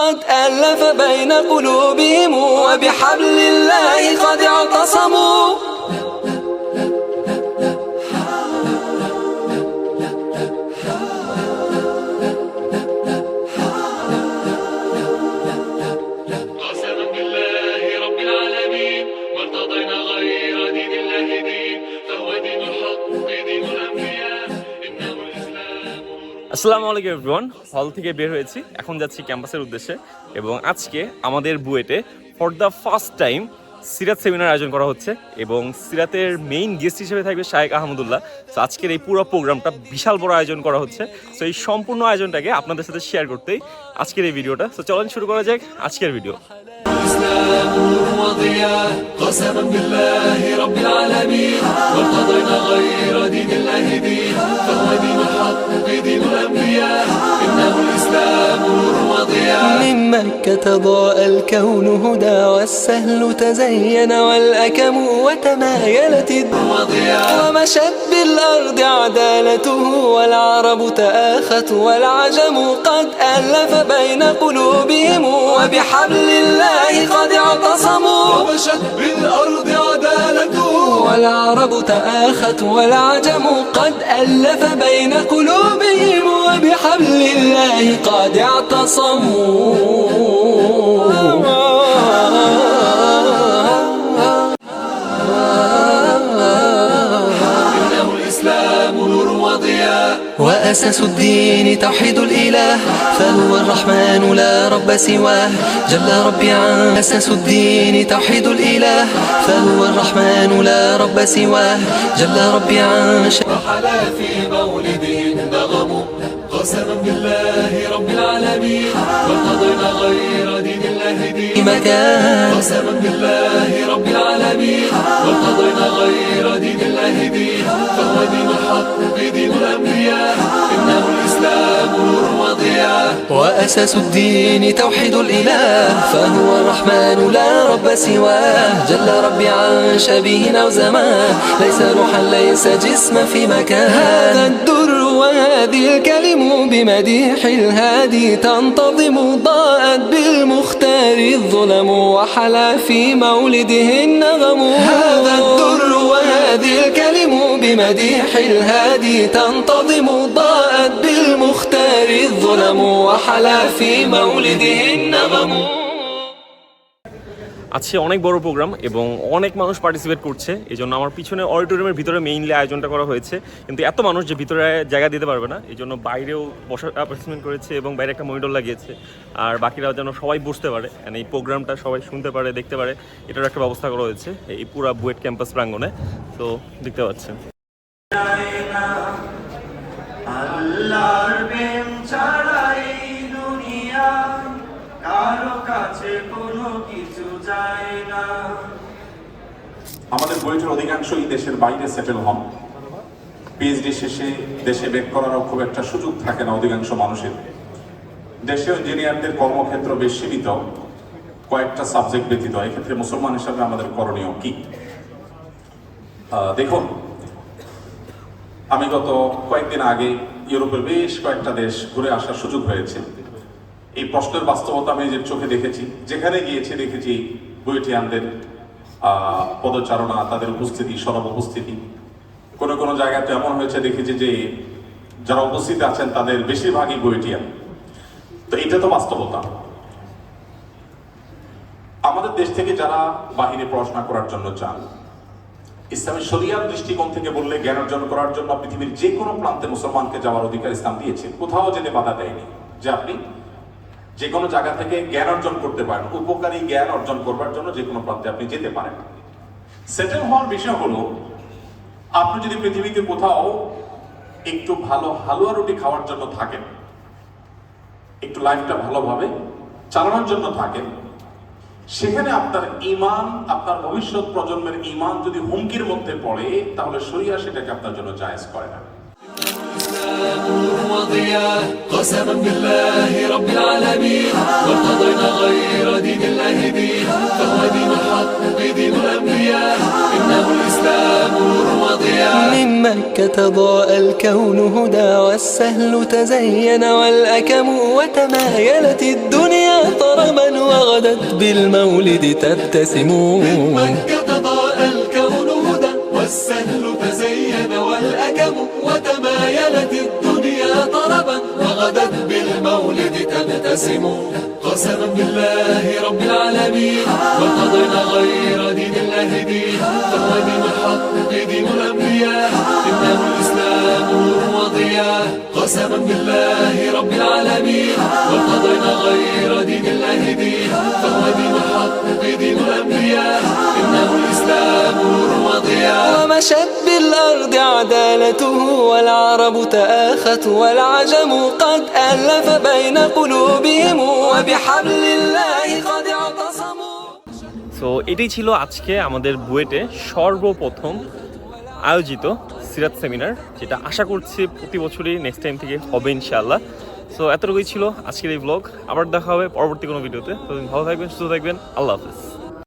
قد ألف بين قلوبهم وبحبل الله قد اعتصموا. আসসালামু আলাইকুম এভরিওয়ান হল থেকে বের হয়েছি এখন যাচ্ছি ক্যাম্পাসের উদ্দেশ্যে এবং আজকে আমাদের বুয়েটে ফর দ্য ফার্স্ট টাইম সিরাত সেমিনার আয়োজন করা হচ্ছে এবং সিরাতের মেইন গেস্ট হিসেবে থাকবে শাহেক আহমদুল্লাহ তো আজকের এই পুরো প্রোগ্রামটা বিশাল বড় আয়োজন করা হচ্ছে তো এই সম্পূর্ণ আয়োজনটাকে আপনাদের সাথে শেয়ার করতেই আজকের এই ভিডিওটা তো চলেন শুরু করা যাক আজকের ভিডিও الاسلام نور وضياء قسما بالله رب العالمين ما ارتضينا غير دين الله دين فهو دين الحق دين الانبياء وضياء من مكة ضاء الكون هدى والسهل تزين والأكم وتمايلت الدنيا ومشت بالأرض عدالته والعرب تآخت والعجم قد ألف بين قلوبهم وبحبل الله قد اعتصموا. ومشت عدالته والعرب تآخت والعجم قد ألف بين قلوبهم وبحبل الله قد اعتصموا. وأساس الدين توحيد الإله فهو الرحمن لا رب سواه. جل ربي عن أساس الدين توحيد الإله فهو الرحمن لا رب سواه. جل ربي عن. وحلا في مولده النغم قسما بالله رب العالمين. وقضينا غير دين الله دين. مكان. قسما بالله رب العالمين. وأساس الدين توحيد الإله. فهو الرحمن لا رب سواه. جل ربي عن شبيه أو زمان ليس روحا ليس جسما في مكان. هذا الدر وهذه الكلم بمديح الهادي تنتظم ضاءت بالمختار الظلم وحلا في مولده النغم. هذا الدر وهذه الكلم بمديح الهادي تنتظم ضاءت بالمختار الظلم وحلا في مولده النغم. আজকে অনেক বড় প্রোগ্রাম এবং অনেক মানুষ পার্টিসিপেট করছে এই জন্য আমার পিছনে অডিটোরিয়ামের ভিতরে মেইনলি আয়োজনটা করা হয়েছে। কিন্তু এত মানুষ যে ভিতরে জায়গা দিতে পারবে না এই জন্য বাইরেও বসার করেছে এবং বাইরে একটা মনিটর লাগিয়েছে। আর বাকিরাও যেন সবাই বসতে পারে মানে এই প্রোগ্রামটা সবাই শুনতে পারে, দেখতে পারে এটার একটা ব্যবস্থা করা হয়েছে, এই পুরা বুয়েট ক্যাম্পাস প্রাঙ্গনে তো দেখতে পাচ্ছেন। আমাদের বইটির অধিকাংশই দেশের বাইরে সেটেল হন। পিএইচডি শেষে দেশে বেক করারও খুব একটা সুযোগ থাকে না অধিকাংশ মানুষের। দেশীয় ইঞ্জিনিয়ারদের কর্মক্ষেত্র বেশ সীমিত। কয়েকটা সাবজেক্ট ব্যতীত। এক্ষেত্রে মুসলমান হিসাবে আমাদের করণীয় কি? দেখুন, আমি গত কয়েকদিন আগে ইউরোপের বেশ কয়েকটা দেশ ঘুরে আসার সুযোগ হয়েছে। এই প্রশ্নের বাস্তবতা আমি যে চোখে দেখেছি, যেখানে গিয়েছি দেখেছি বুয়েটিয়ানদের পদচারণা, তাদের উপস্থিতি, সরব উপস্থিতি। কোনো কোনো জায়গাতে এমন হয়েছে, দেখেছি যে যারা উপস্থিত আছেন, তাদের বেশিরভাগই বুয়েটিয়ান। তো এটা তো বাস্তবতা। আমাদের দেশ থেকে যারা বাহিরে পড়াশোনা করার জন্য চান ইসলামের শরিয়ার দৃষ্টিকোণ থেকে বললে, জ্ঞান অর্জন করার জন্য পৃথিবীর যে কোনো প্রান্তে মুসলমানকে যাওয়ার অধিকার ইসলাম দিয়েছে। কোথাও যেতে বাধা দেয়নি যে আপনি যে কোনো জায়গা থেকে জ্ঞান অর্জন করতে পারেন, উপকারী জ্ঞান অর্জন করবার জন্য যে কোনো প্রান্তে আপনি যেতে পারেন। সেটেল হওয়ার বিষয় হলো, আপনি যদি পৃথিবীতে কোথাও একটু ভালো হালুয়া রুটি খাওয়ার জন্য থাকেন, একটু লাইফটা ভালোভাবে চালানোর জন্য থাকেন, সেখানে আপনার ইমান, আপনার ভবিষ্যৎ প্রজন্মের ইমান যদি হুমকির মধ্যে পড়ে, তাহলে শরিয়া সেটাকে আপনার জন্য জায়েজ করে না। مكة ضاء الكون هدى والسهل تزين والأكم وتمايلت الدنيا وغدت بالمولد تبتسم. مكة ضاء الكون هدى والسهل تزين والأكم وتمايلت الدنيا طربا وغدت بالمولد تبتسم. قسما بالله رب العالمين وقضينا غير قسما بالله رب العالمين وقضينا غير دين الله دين فهو دين الحق دين الأنبياء إنه الإسلام نور وضياء ومشت بالأرض عدالته والعرب تآخت والعجم قد ألف بين قلوبهم وبحبل الله قد اعتصموا সো এটাই ছিল আজকে আমাদের বুয়েটে সর্বপ্রথম আয়োজিত সিরাত সেমিনার, যেটা আশা করছি প্রতি বছরই নেক্সট টাইম থেকে হবে ইনশাআল্লাহ। সো এতটুকুই ছিল আজকের এই ব্লগ আবার দেখা হবে পরবর্তী কোনো ভিডিওতে তো ভালো থাকবেন, সুস্থ থাকবেন। আল্লাহ হাফিজ।